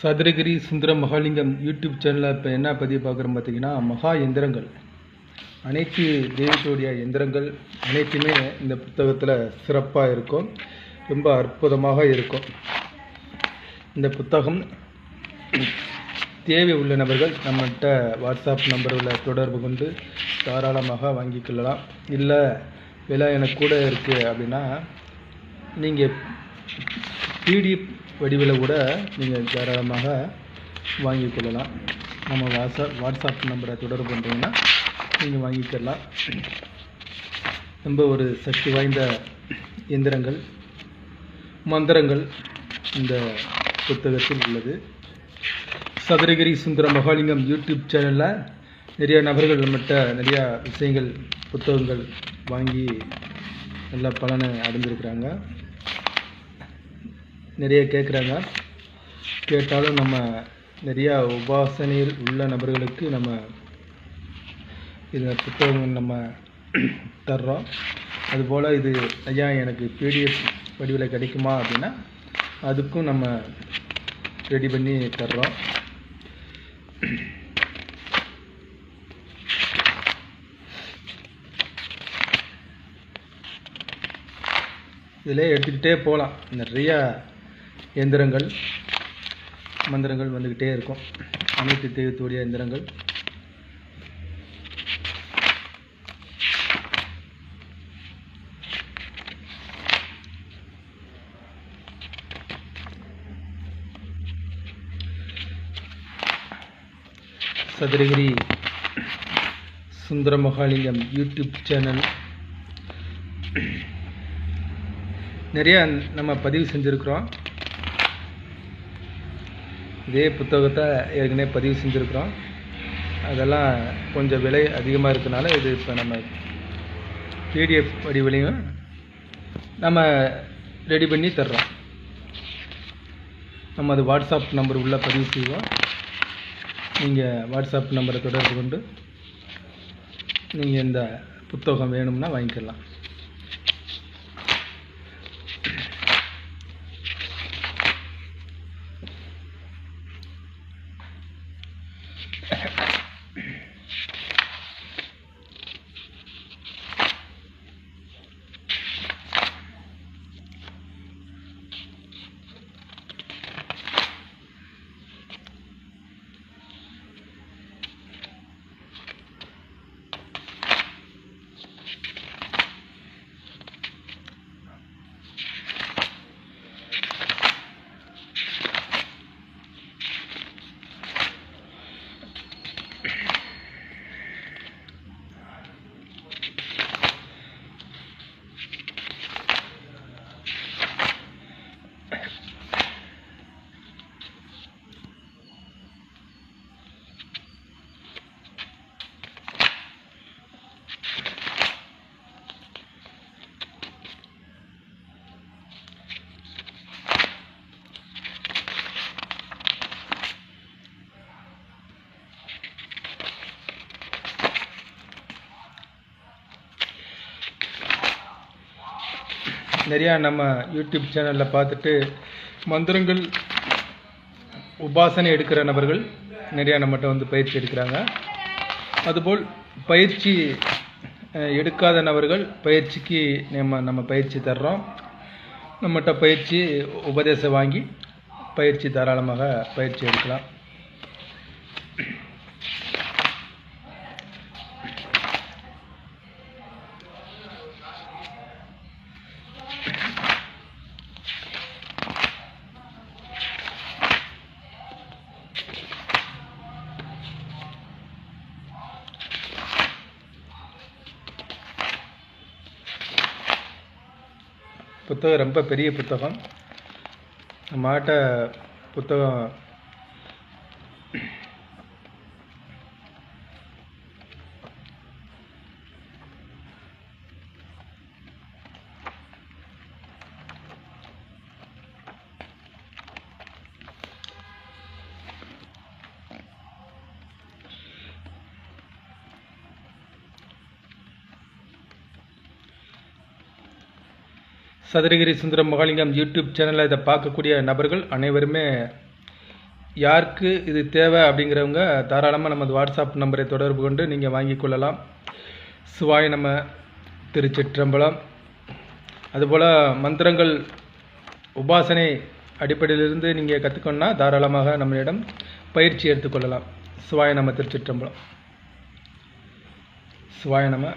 Sathuragiri Sundara Mahalingam YouTube சேனலில் இப்போ என்ன பதிவு பார்க்குறோம் பார்த்தீங்கன்னா மகா எந்திரங்கள். அனைத்து தெய்வத்துடைய எந்திரங்கள் அனைத்துமே இந்த புத்தகத்தில் சிறப்பாக இருக்கும். ரொம்ப அற்புதமாக இருக்கும். இந்த புத்தகம் தேவை உள்ள நபர்கள் நம்மகிட்ட வாட்ஸ்அப் நம்பரில் தொடர்பு கொண்டு தாராளமாக வாங்கிக்கொள்ளலாம் இல்லை விலை எனக்கு கூட இருக்குது அப்படின்னா நீங்கள் பிடிஎஃப் வடிவில் கூட நீங்கள் தாராளமாக வாங்கி கொள்ளலாம். நம்ம வாட்ஸ்அப் வாட்ஸ்அப் நம்பரை தொடர்பு பண்ணுறீங்கன்னா நீங்கள் வாங்கிக்கலாம் ரொம்ப ஒரு சக்தி வாய்ந்த எந்திரங்கள் மந்திரங்கள் இந்த புத்தகத்தில் உள்ளது. சதுரகிரி சுந்தர மகாலிங்கம் யூடியூப் சேனலில் நிறையா நபர்கள் நம்மகிட்ட நிறையா விஷயங்கள் புத்தகங்கள் வாங்கி நல்ல பலனை அடைஞ்சிருக்கிறாங்க நிறைய கேட்குறாங்க. கேட்டாலும் நம்ம நிறையா உபாசனையில் உள்ள நபர்களுக்கு நம்ம இந்த புத்தகங்கள் நம்ம தர்றோம். அதுபோல் இது ஐயா எனக்கு பிடிஎஃப் வடிவில் கிடைக்குமா? அப்படின்னா அதுக்கும் நம்ம ரெடி பண்ணி தர்றோம். இதில் எடுத்துக்கிட்டே போகலாம் நிறையா எந்திரங்கள் மந்திரங்கள் வந்துக்கிட்டே இருக்கும். அனைத்து தெய்வத்துடைய எந்திரங்கள். Sathuragiri Sundara Mahalingam YouTube channel. நிறைய நம்ம பதிவு செஞ்சுருக்குறோம். இதே புத்தகத்தை ஏற்கனவே பதிவு செஞ்சுருக்குறோம். அதெல்லாம் கொஞ்சம் விலை அதிகமாக இருக்கனால இது இப்போ நம்ம பிடிஎஃப் வடிவிலையும் நம்ம ரெடி பண்ணி தர்றோம். நம்ம அது வாட்ஸ்அப் நம்பர் உள்ளே பதிவு செய்வோம். நீங்கள் வாட்ஸ்அப் நம்பரை தொடர்பு கொண்டு நீங்கள் இந்த புத்தகம் வேணும்னா வாங்கிக்கலாம். நிறையா நம்ம யூடியூப் சேனலில் பார்த்துட்டு மந்திரங்கள் உபாசனை எடுக்கிற நபர்கள் நிறையா நம்மகிட்ட வந்து பயிற்சி எடுக்கிறாங்க. அதுபோல் பயிற்சி எடுக்காத நபர்கள் பயிற்சிக்கு நம்ம நம்ம பயிற்சி தர்றோம். நம்மகிட்ட பயிற்சி உபதேசம் வாங்கி பயிற்சி தாராளமாக பயிற்சி எடுக்கலாம். புத்தகம் ரொம்ப பெரிய புத்தகம். மாட்ட புத்தகம் சதுரகிரி சுந்தரம் மகாலிங்கம் யூடியூப் சேனலில் இதை பார்க்கக்கூடிய நபர்கள் அனைவருமே யாருக்கு இது தேவை அப்படிங்கிறவங்க தாராளமாக நமது வாட்ஸ்அப் நம்பரை தொடர்பு கொண்டு நீங்கள் வாங்கி கொள்ளலாம். சுவாய் நம்ம திருச்சிற்றம்பலம். அதுபோல் மந்திரங்கள் உபாசனை அடிப்படையிலிருந்து நீங்கள் கற்றுக்கணுன்னா தாராளமாக நம்மளிடம் பயிற்சி எடுத்துக்கொள்ளலாம் சிவாய நம்ம திருச்சிற்றம்பலம். சிவாய நம்ம